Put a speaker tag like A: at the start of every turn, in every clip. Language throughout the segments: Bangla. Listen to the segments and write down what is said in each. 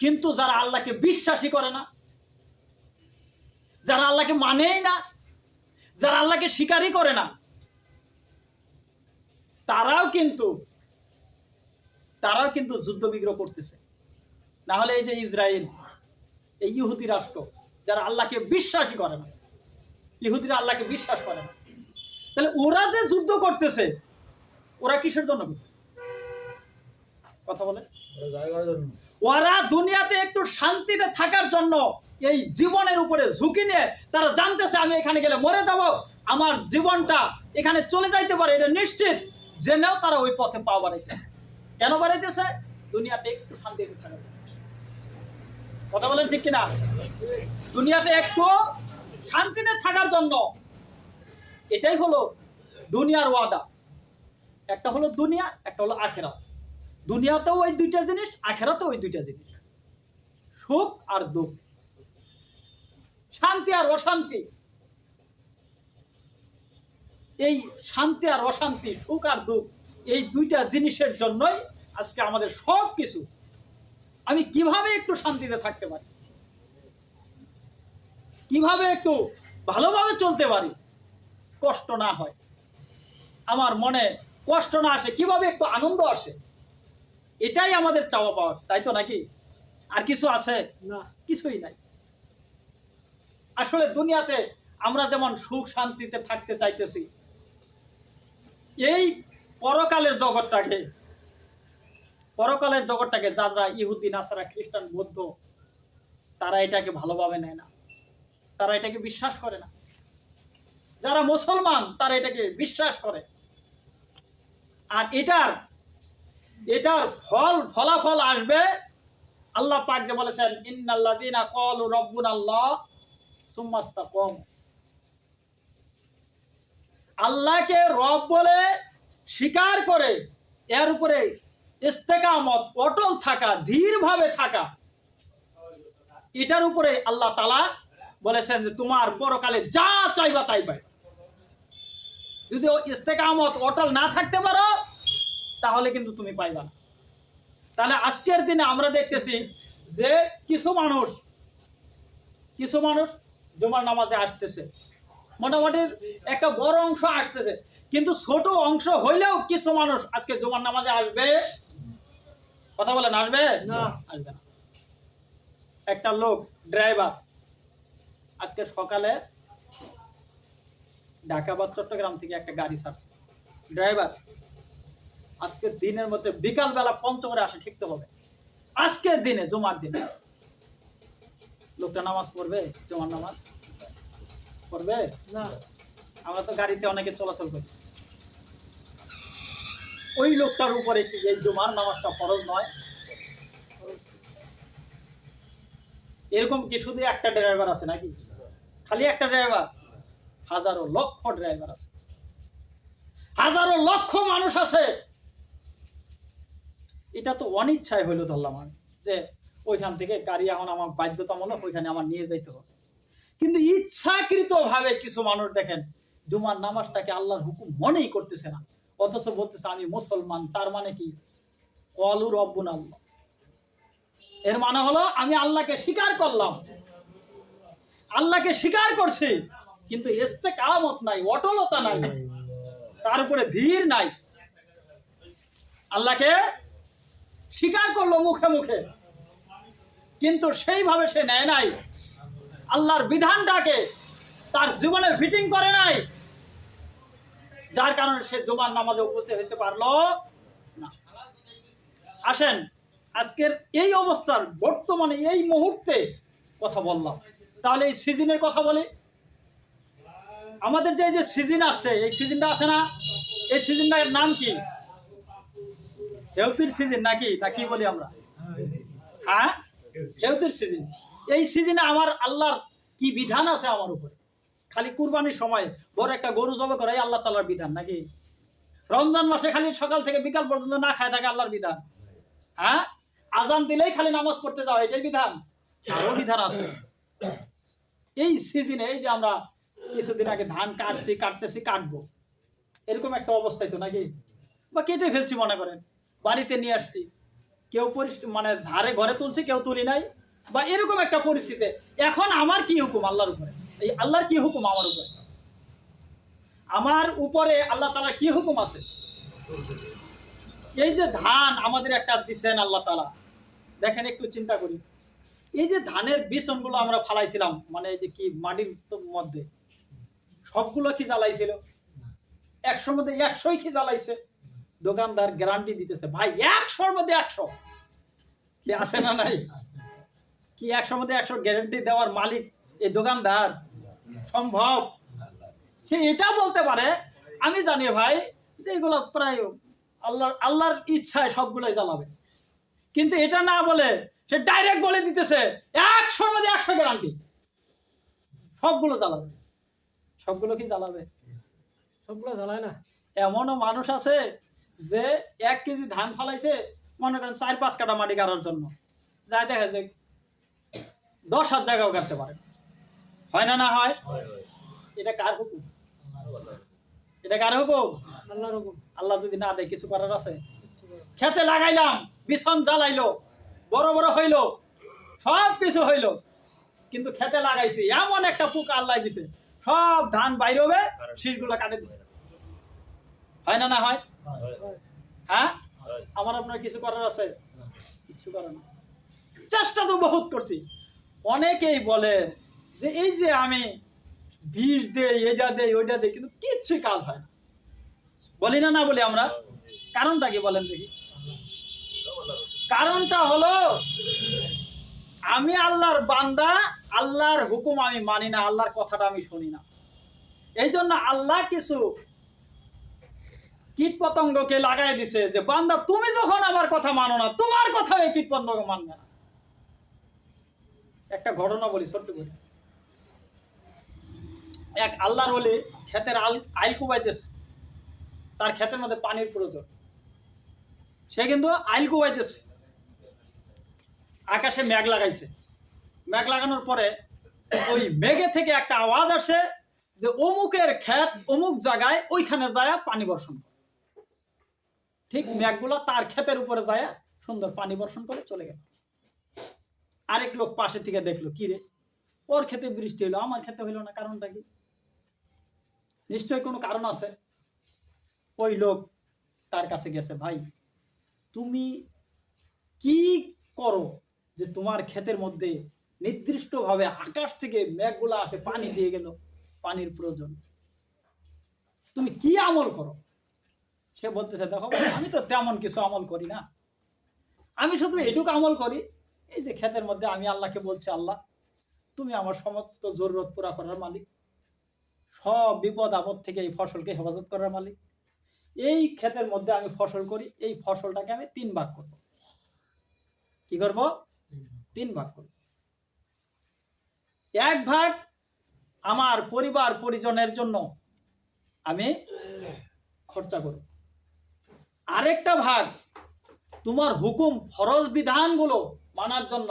A: কিন্তু যারা আল্লাহকে বিশ্বাসী করে না, যারা আল্লাহকে মানেই না, যারা আল্লাহকে স্বীকারই করে না, তারাও কিন্তু তারাও কিন্তু যুদ্ধ বিগ্রহ করতেছে। না হলে এই যে ইসরায়েল, এই ইহুদি রাষ্ট্র, যারা আল্লাহকে বিশ্বাসই করে না, ইহুদিরা আল্লাহকে বিশ্বাস করে না, তাহলে ওরা যে যুদ্ধ করতেছে, ওরা কিসের জন্য? কথা বলে ওরা দুনিয়াতে একটু শান্তিতে থাকার জন্য এই জীবনের উপরে ঝুঁকি নিয়ে তারা জানতেছে, আমি এখানে গেলে মরে যাব। আমার জীবনটা এখানে চলে যাইতে পারে। এটা নিশ্চিত জেনেও তারা ওই পথে পা বাড়াইছে কেন বাড়াইতেছে? দুনিয়াতে একটু শান্তিতে থাকার কথা বলেন ঠিক কিনা? দুনিয়াতে একটু শান্তিতে থাকার জন্য। এটাই হলো দুনিয়ার ওয়াদা। একটা হলো দুনিয়া, একটা হলো আখেরা দুনিয়াতেও ওই দুইটা জিনিস, আখেরাতেও ওই দুইটা জিনিস। সুখ আর দুঃখ। শান্তি আর অশান্তি। এই শান্তি আর অশান্তি, সুখ আর দুঃখ, এই দুইটা জিনিসের জন্যই আজকে আমাদের সব কিছু আমি কীভাবে একটু শান্তিতে থাকতে পারি? কীভাবে একটু ভালোভাবে চলতে পারি? কষ্ট না হয়। আমার মনে কষ্ট না আসে, কীভাবে একটু আনন্দ আসে? এটাই আমাদের চাওয়া পাওয়ার তাই তো নাকি? আর কিছু আছে? না। কিছুই নাই। আসলে দুনিয়াতে আমরা যেমন সুখ শান্তিতে থাকতে চাইতেছি এই পরকালের জগৎটাকে পরকালের জগৎটাকে যারা ইহুদি নাসারা খ্রিস্টান বৌদ্ধ তারা এটাকে ভালোভাবে নেয় না। তারা এটাকে বিশ্বাস করে না। যারা মুসলমান তারা এটাকে বিশ্বাস করে। আর এটার এটার ফল, ফলাফল আসবে। আল্লাহ পাক যে বলেছেন, ইন্নাল্লাযীনা ক্বালু রাব্বুনাল্লাহ সুম্মাস্তাকাম। আল্লাহকে রব বলে স্বীকার করে, এর উপরে ইস্তেকামত, অটল থাকা, ধীরভাবে থাকা, এটার উপরে আল্লাহ তালা বলেছেন যে, তোমার পরকালে যা চাইবা তাই পাই যদি ইস্তেকামত অটল না থাকতে পারো তাহলে কিন্তু তুমি পাইবা। না তাহলে আজকের দিনে আমরা দেখতেছি যে কিছু মানুষ কিছু মানুষ জুমার নামাজে আসতেছে। মোটামুটি একটা বড় অংশ আসতেছে। কিন্তু ছোট অংশ হইলেও কিছু মানুষ আজকে জুমার নামাজে আসবে। কথা বলেন আসবে? না। আসবে না। একটা লোক ড্রাইভার আজকে সকালে ঢাকা বা চট্টগ্রাম থেকে একটা গাড়ি ছাড়ছে। ড্রাইভার আজকের দিনের মধ্যে বিকাল বেলা পঞ্চমরে আসে ঠিকতে হবে। আজকের দিনে, জমার দিনে। লোকটা নামাজ পড়বে? জমার নামাজ? পড়বে? না। আমরা তো গাড়িতে অনেকে চলাচল করি। ওই লোকটার উপরে কি এই জমার নামাজটা ফরজ নয়? এরকম কি শুধু একটা ড্রাইভার আছে নাকি? খালি একটা ড্রাইভার? হাজারো লক্ষ ড্রাইভার আছে। হাজারো লক্ষ মানুষ আছে। এটা তো অনিচ্ছায় হইল ধরলাম আমি যে ওইখান থেকে গাড়ি এখন আমার বাধ্যতামূলক ওইখানে আমার নিয়ে যাইতে হবে। কিন্তু ইচ্ছাকৃত ভাবে কিছু মানুষ দেখেন জুমার নামাজটাকে আল্লাহর হুকুম মনেই করতেছে না। অথচ বলতেছে আমি মুসলমান তার মানে কি? কলু রব্বুন আল্লাহ। এর মানে হলো আমি আল্লাহকে স্বীকার করলাম। আল্লাহকে স্বীকার করছি কিন্তু এসতে কামত নাই অটলতা নাই। তার উপরে ধীর নাই। আল্লাহকে স্বীকার করল মুখে মুখে। কিন্তু সেইভাবে সে নেয় নাই। আল্লাহর বিধানটাকে তার জীবনে ফিটিং করে নাই। যার কারণে সে জুমার নামাজে উপস্থিত হতে পারল না। আসেন, আজকের এই অবস্থার বর্তমানে এই মুহূর্তে কথা বললাম। তাহলে এই সিজনের কথা বলি। আমাদের যে যে সিজন আসছে, এই সিজনটা আছে না? এই সিজনটার নাম কি? হেলথির সিজন নাকি? তা কি বলি আমরা? হ্যাঁ? হেলথির সিজন এই সিজনে আমার আল্লাহর কি বিধান আছে আমার উপরে? খালি কুরবানির সময় বড় একটা গরু জবে করাই আল্লাহ তালার বিধান নাকি? রমজান মাসে খালি সকাল থেকে বিকাল পর্যন্ত না খায় থাকে আল্লাহর বিধান। হ্যাঁ? আজান দিলেই খালি নামাজ পড়তে যাওয়া, এটাই বিধান। আরও বিধান আছে। এই সিজনে এই যে আমরা কিছুদিন আগে ধান কাটছি, কাটতেছি, কাটবো। এরকম একটা অবস্থায় তো নাকি? বা কেটে ফেলছি মনে করেন। বাড়িতে নিয়ে আসছি। কেউ মানে ঝাড়ে ঘরে তুলছে, কেউ তুলি নাই। বা এরকম একটা পরিস্থিতি। এখন আমার কি হুকুম আল্লাহর উপরে? এই আল্লাহর কি হুকুম আমার উপরে? আমার উপরে আল্লাহ তালার কি হুকুম আছে? এই যে ধান আমাদের একটা দিচ্ছেন আল্লাহ তালা দেখেন, একটু চিন্তা করি। এই যে ধানের বিছনগুলো আমরা ফালাইছিলাম মানে এই যে কি মাটির মধ্যে, সবগুলো কি জ্বালাইছিল? একশোর মধ্যে একশোই কি জ্বালাইছে? দোকানদার গ্যারান্টি দিতেছে ভাই একশোর মধ্যে একশো। কি আছে না নাই? কি একশোর মধ্যে একশো গ্যারান্টি দেওয়ার মালিক এই দোকানদার? সম্ভব? সে এটা বলতে পারে আমি জানি ভাই যে এগুলো প্রায় আল্লাহ আল্লাহর ইচ্ছায় সবগুলোই জ্বালাবে কিন্তু এটা না বলে সে ডাইরেক্ট বলে দিতেছে একশোর মধ্যে একশো গ্যারান্টি। সবগুলো জ্বালাবে সবগুলো কি জ্বালাবে
B: সবগুলো জ্বালায় না?
A: এমনও মানুষ আছে যে এক কেজি ধান ফালাইছে মনে করেন চার পাঁচ কাটা মাটি কাটার জন্য। যাই দেখা যায় দশ হাত জায়গাও কাটতে পারে। হয় না না হয়? এটা কার হুকুম? এটা কার হুকুম?
B: আল্লাহর হুকুম।
A: আল্লাহ যদি না দেয় কিছু করার আছে? খেতে লাগাইলাম বিছন জ্বালাইলো বড় বড় হইল সব কিছু হইল। কিন্তু খেতে লাগাইছি এমন একটা পোকা আল্লাহ দিছে সব ধান বাইরে হবে শীষগুলো কাটে দিছে। হয় না না হয়? হ্যাঁ? আমার আপনার কিছু করার আছে? কিছু করার চেষ্টা তো বহুত করছি। অনেকেই বলে যে এই যে আমি বিষ দেই, এটা দেই, ওইটা দেই, কিন্তু কিচ্ছু কাজ হয় না। বলি না না বলি আমরা। কারণটা কি বলেন দেখি। কারণটা হলো, আমি আল্লাহর বান্দা, আল্লাহর হুকুম আমি মানি না, আল্লাহর কথাটা আমি শুনি না। এই জন্য আল্লাহ কিছু কীট পতঙ্গকে লাগাই দিছে যে, বান্দা, তুমি যখন আমার কথা মানো না, তোমার কথা এই কীট পতঙ্গ মানবে না। একটা ঘটনা বলি, ছোট্ট করে। এক আল্লাহর বলে ক্ষেতের আল আইল কুবাইতেছে। তার ক্ষেতের মধ্যে পানির প্রয়োজন। সে কিন্তু আইল কুবাইতেছে। আকাশে মেঘ লাগাইছে। মেঘ লাগানোর পরে ওই মেঘে থেকে একটা আওয়াজ আসে যে, অমুকের ক্ষেত অমুক জায়গায় ওইখানে যায় পানি বর্ষণ করে। ঠিক মেঘগুলো তার ক্ষেতের উপরে যায়, সুন্দর পানি বর্ষণ করে চলে গেল। আরেক লোক পাশে থেকে দেখল, কি রে? ওর ক্ষেতে বৃষ্টি হলো আমার ক্ষেতে হইল না, কারণটা কি? নিশ্চয়ই কোনো কারণ আছে। ওই লোক তার কাছে গেছে, ভাই, তুমি কি করো যে তোমার ক্ষেতের মধ্যে নির্দিষ্টভাবে আকাশ থেকে মেঘগুলো আসে, পানি দিয়ে গেল, পানির প্রয়োজন? তুমি কি আমল করো? সে বলতেছে, দেখো আমি তো তেমন কিছু আমল করি না। আমি শুধু এটুকু আমল করি। এই যে ক্ষেতের মধ্যে আমি আল্লাহকে বলছি, আল্লাহ, তুমি আমার সমস্ত জরুরত পুরা করার মালিক। সব বিপদ আপদ থেকে এই ফসলকে হেফাজত করার মালিক। এই ক্ষেতের মধ্যে আমি ফসল করি, এই ফসলটাকে আমি তিন ভাগ করব। কি করব? তিন ভাগ করব। এক ভাগ আমার পরিবার পরিজনের জন্য আমি খরচা করব। আরেকটা ভাগ, তোমার হুকুম ফরজ বিধানগুলো মানার জন্য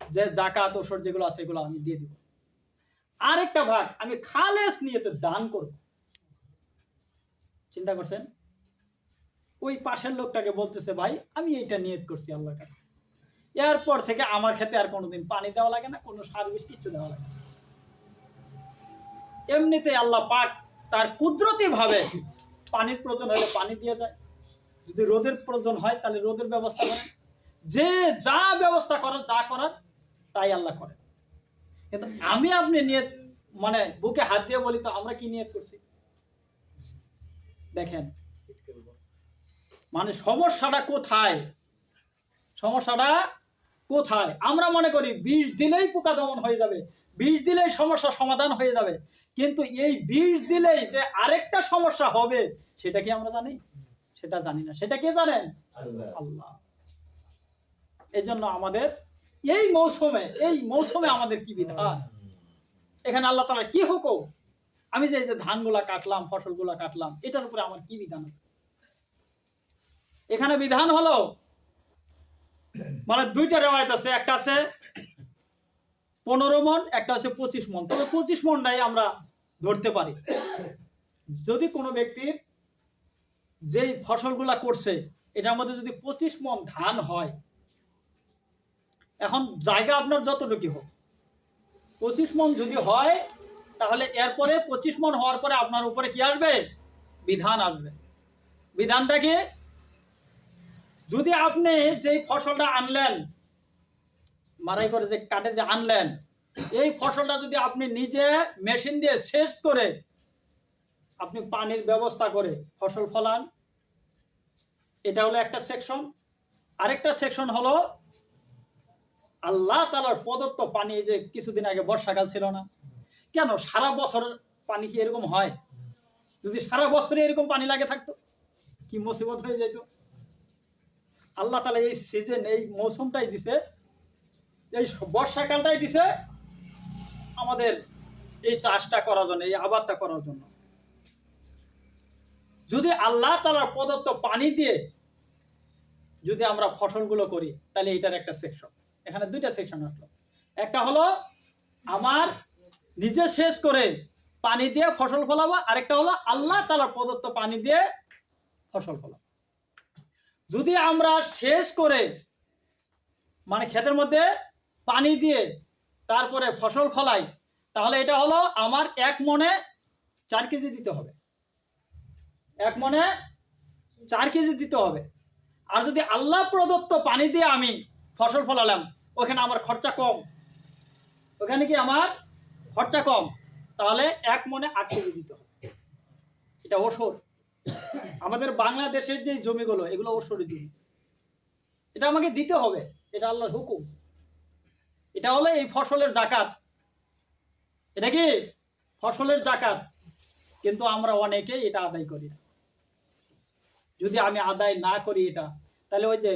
A: যে জাকাত ওসর যেগুলো আছে এগুলো আমি দিয়ে দিব। আরেকটা ভাগ, আমি খালেস নিয়েতে দান করব। চিন্তা করছেন? ওই পাশের লোকটাকে বলতেছে, ভাই, আমি এইটা নিয়ত করছি আল্লাহর কাছে। এরপর থেকে আমার ক্ষেত্রে আর কোনোদিন পানি দেওয়া লাগে না, কোনো সার বিষ কিছু দেওয়া লাগে এমনিতে আল্লাহ পাক তার কুদরতি ভাবে পানির প্রয়োজন হলে পানি দিয়ে দেয়। যদি রোদের প্রয়োজন হয়, তাহলে রোদের ব্যবস্থা করেন। যে যা ব্যবস্থা করার যা করার তাই আল্লাহ করেন। কিন্তু আমি আপনি নিয়ে মানে বুকে হাত দিয়ে বলি তো, আমরা কি নিয়ত করছি? দেখেন মানে সমস্যাটা কোথায়? সমস্যাটা কোথায়? আমরা মনে করি বিষ দিলেই পোকা দমন হয়ে যাবে, বিষ দিলেই সমস্যা সমাধান হয়ে যাবে। কিন্তু এই বিষ দিলেই যে আরেকটা সমস্যা হবে, সেটা কি আমরা জানি? সেটা জানি না। সেটা কে জানেন? আল্লাহ। এই জন্য আমাদের এই মৌসুমে এই মৌসুমে আমাদের কি বিধান? এখানে আল্লাহ তালা কি হুকুম? আমি যে এই যে ধানগুলা কাটলাম ফসলগুলা কাটলাম এটার উপরে আমার কি বিধান আছে? এখানে বিধান হলো মানে দুইটা রেওয়ায়ত আছে একটা আছে পনেরো মন একটা আছে পঁচিশ মন। তবে পঁচিশ মনটাই আমরা ধরতে পারি। যদি কোনো ব্যক্তির যেই ফসলগুলা করছে, এটার মধ্যে যদি পঁচিশ মন ধান হয়, এখন জায়গা আপনার যতটুকু হোক, পঁচিশ মন যদি হয়, তাহলে এরপরে পঁচিশ মন হওয়ার পরে আপনার উপরে কি আসবে? বিধান আসবে। বিধানটা কি? যদি আপনি যেই ফসলটা আনলেন, মারাই করে যে কাটে যে আনলেন, এই ফসলটা যদি আপনি নিজে মেশিন দিয়ে শেষ করে আপনি পানির ব্যবস্থা করে ফসল ফলান এটা হলো একটা সেকশন আরেকটা সেকশন হলো, আল্লাহ তালার প্রদত্ত পানি যে কিছুদিন আগে বর্ষাকাল ছিল না। কেন? সারা বছর পানি কি এরকম হয়? যদি সারা বছরে এরকম পানি লাগে থাকতো, কি মুসিবত হয়ে যেত? আল্লাহ তালা এই সিজন এই মৌসুমটাই দিছে, এই বর্ষাকালটাই দিছে আমাদের এই চাষটা করার জন্য, এই আবাদটা করার জন্য। যদি আল্লাহ তালার প্রদত্ত পানি দিয়ে যদি আমরা ফসলগুলো করি, তাহলে এটার একটা সেকশন এখানে দুইটা সেকশন আসলো। একটা হলো, আমার নিজে শেষ করে পানি দিয়ে ফসল ফলাবো। আরেকটা হলো, আল্লাহ তালার প্রদত্ত পানি দিয়ে ফসল ফলাবো। যদি আমরা শেষ করে মানে ক্ষেতের মধ্যে পানি দিয়ে তারপরে ফসল ফলাই, তাহলে এটা হলো আমার এক মনে চার কেজি দিতে হবে। এক মনে চার কেজি দিতে হবে। আর যদি আল্লাহ প্রদত্ত পানি দিয়ে আমি ফসল ফলালাম, ওখানে আমার খরচা কম। ওখানে কি আমার খরচা কম? তাহলে এক মনে আট কেজি দিতে হবে। এটা ওসর আমাদের বাংলাদেশের যে জমিগুলো, এগুলো ওসরের জমি। এটা আমাকে দিতে হবে। এটা আল্লাহর হুকুম। এটা হলো এই ফসলের জাকাত। এটা কি? ফসলের জাকাত। কিন্তু আমরা অনেকেই এটা আদায় করি না। যদি আমি আদায় না করি এটা, তাহলে ওই যে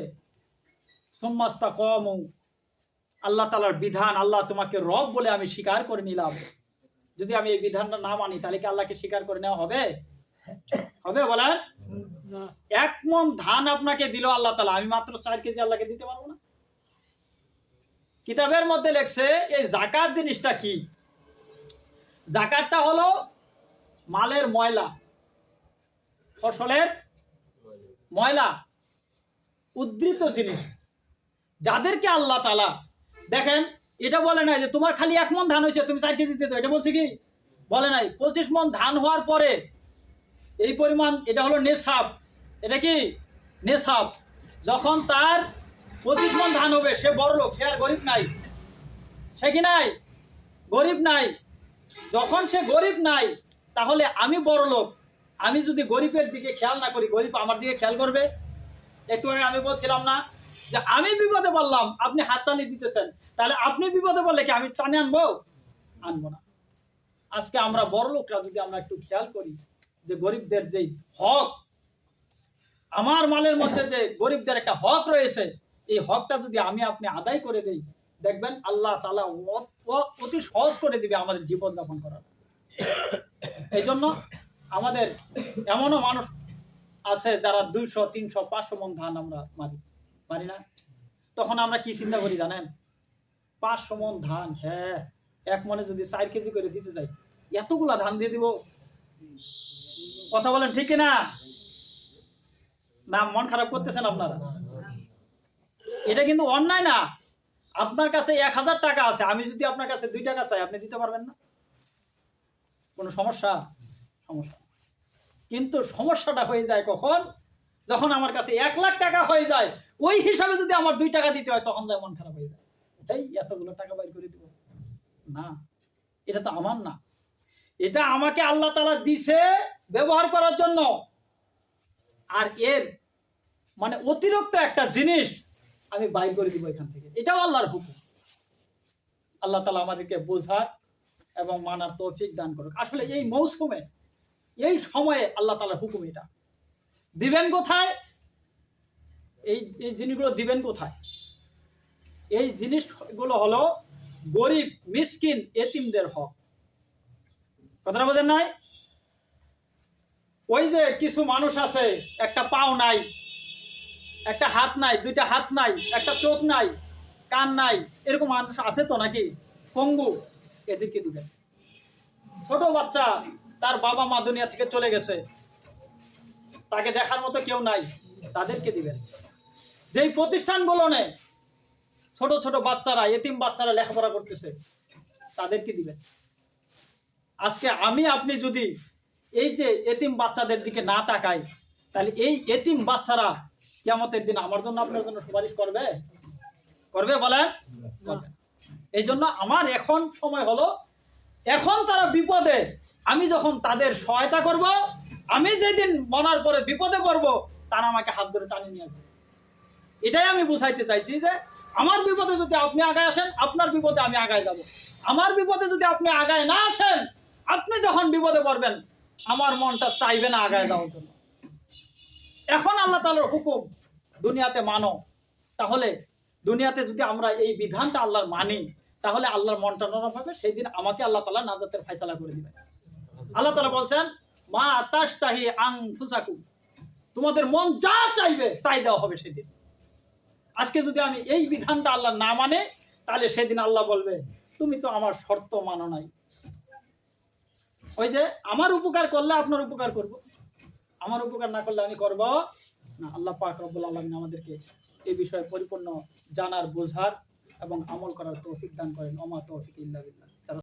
A: সোম্মাস্তা কম আল্লাহ তালার বিধান, আল্লাহ তোমাকে রব বলে আমি স্বীকার করে নিলাম। যদি আমি এই বিধানটা না মানি, তাহলে কি আল্লাহকে স্বীকার করে নেওয়া হবে? হবে বলেন এক মন ধান আপনাকে দিল আল্লাহ তালা আমি মাত্র চার কেজি আল্লাহকে দিতে পারব না। কিতাবের মধ্যে লেখছে, এই জাকাত জিনিসটা কি? জাকাতটা হলো মালের ময়লা, ফসলের ময়লা, উদ্ধৃত জিনিস। যাদেরকে আল্লাহ তালা দেখেন, এটা বলে নাই যে তোমার খালি এক মন ধান হয়েছে, তুমি চার কেজি দিতে, এটা বলছে কি? বলে নাই। পঁচিশ মন ধান হওয়ার পরে এই পরিমাণ, এটা হলো নেশাব। এটা কি? নেশাব। যখন তার পঁচিশ মন ধান হবে, সে বড় লোক, সে আর গরিব নাই। সে কি নাই? গরিব নাই। যখন সে গরিব নাই, তাহলে আমি বড় লোক। আমি যদি গরিবের দিকে খেয়াল না করি, গরিব আমার দিকে খেয়াল করবে? একটু আগে আমি বলছিলাম না যে আমি বিপদে বললাম আপনি হাততালি দিতেছেন। তাহলে আপনি বিপদে বললে কি আমি টানে আনব? আনব না। আজকে আমরা বড় লোকরা যদি আমরা একটু খেয়াল করি যে গরিবদের যেই হক, আমার মালের মধ্যে যে গরিবদের একটা হক রয়েছে, এই হকটা যদি আমি আপনি আদায় করে দেই, দেখবেন আল্লাহ তালা অতি সহজ করে দিবে আমাদের জীবন যাপন করার। এই জন্য আমাদের এমনও মানুষ আছে যারা দুইশো, তিনশো, পাঁচশো মন ধান আমরা মারি। মারি না। তখন আমরা কি চিন্তা করি জানেন? পাঁচশো মন ধান হ্যাঁ এক মনে যদি চার কেজি করে দিতে যাই, এতগুলা ধান দিয়ে দিব। কথা বলেন ঠিক না না, মন খারাপ করতেছেন আপনারা। এটা কিন্তু অন্যায় না। আপনার কাছে এক হাজার টাকা আছে, আমি যদি আপনার কাছে দুই টাকা চাই, আপনি দিতে পারবেন না? কোনো সমস্যা? সমস্যা। কিন্তু সমস্যাটা হয়ে যায় কখন? যখন আমার কাছে এক লাখ টাকা হয়ে যায়, ওই হিসাবে যদি আমার দুই টাকা দিতে হয়, তখন যায় মন খারাপ হয়ে যায়। এই এতগুলো টাকা বাইর করে দিব। না, এটা তো আমার না। এটা আমাকে আল্লাহ তালা দিছে ব্যবহার করার জন্য। আর এর মানে অতিরিক্ত একটা জিনিস আমি বাইর করে দিব এখান থেকে। এটাও আল্লাহর হুকুম। আল্লাহ তালা আমাদেরকে বোঝার এবং মানার তৌফিক দান করুক। আসলে এই মৌসুমে এই সময়ে আল্লাহ তালার হুকুম এটা। দিবেন কোথায়? এই এই জিনিসগুলো দিবেন কোথায়? এই জিনিসগুলো হলো গরিব, মিসকিন, এতিমদের হক। কথাটা বোঝেন নাই? ওই যে কিছু মানুষ আছে, একটা পাও নাই, একটা হাত নাই, দুইটা হাত নাই, একটা চোখ নাই, কান নাই, এরকম মানুষ আছে তো নাকি? পঙ্গু, এদেরকে দিবেন। ছোট বাচ্চা তার বাবা মা দুনিয়া থেকে চলে গেছে। তাকে দেখার মতো কেউ নাই। তাদেরকে দিবেন। যেই প্রতিষ্ঠানগুলো নেই ছোট ছোট বাচ্চারা এতিম বাচ্চারা লেখাপড়া করতেছে তাদেরকে দিবেন। আজকে আমি আপনি যদি এই যে এতিম বাচ্চাদের দিকে না তাকাই তাহলে এই এতিম বাচ্চারা কেমতের দিন আমার জন্য আপনার জন্য সুপারিশ করবে? করবে বলে এই জন্য আমার এখন সময় হলো এখন তারা বিপদে। আমি যখন তাদের সহায়তা করব, আমি যেদিন মনার পরে বিপদে পড়ব, তারা আমাকে হাত ধরে টানে নিয়ে আসবে এটাই আমি বুঝাইতে চাইছি যে, আমার বিপদে যদি আপনি আগায় আসেন, আপনার বিপদে আমি আগায় যাব। আমার বিপদে যদি আপনি আগায় না আসেন, আপনি যখন বিপদে পড়বেন, আমার মনটা চাইবে না আগায় যাওয়ার জন্য। এখন আল্লাহ তাআলার হুকুম, দুনিয়াতে মানো। তাহলে দুনিয়াতে যদি আমরা এই বিধানটা আল্লাহর মানি তাহলে আল্লাহর মনটা নরম হবে সেই দিন আমাকে আল্লাহ তালা নাজাতের ফয়সালা করে দিবেন। আল্লাহ তালা বলছেন, মা তাশতাহি আং ফুসাকুম তোমাদের মন যা চাইবে তাই দেওয়া হবে সেদিন। আজকে যদি আমি এই বিধানটা আল্লাহ না মানে তাহলে সেদিন আল্লাহ বলবে, তুমি তো আমার শর্ত মানো নাই। ওই যে, আমার উপকার করলে আপনার উপকার করব। আমার উপকার না করলে আমি করব না। আল্লাহ পাক রব্বুল আলমিন আমাদেরকে এই বিষয়ে পরিপূর্ণ জানার বোঝার এবং আমল করার তৌফিক দান করেন। অমা তৌফিক ইল্লা বিল্লাহ।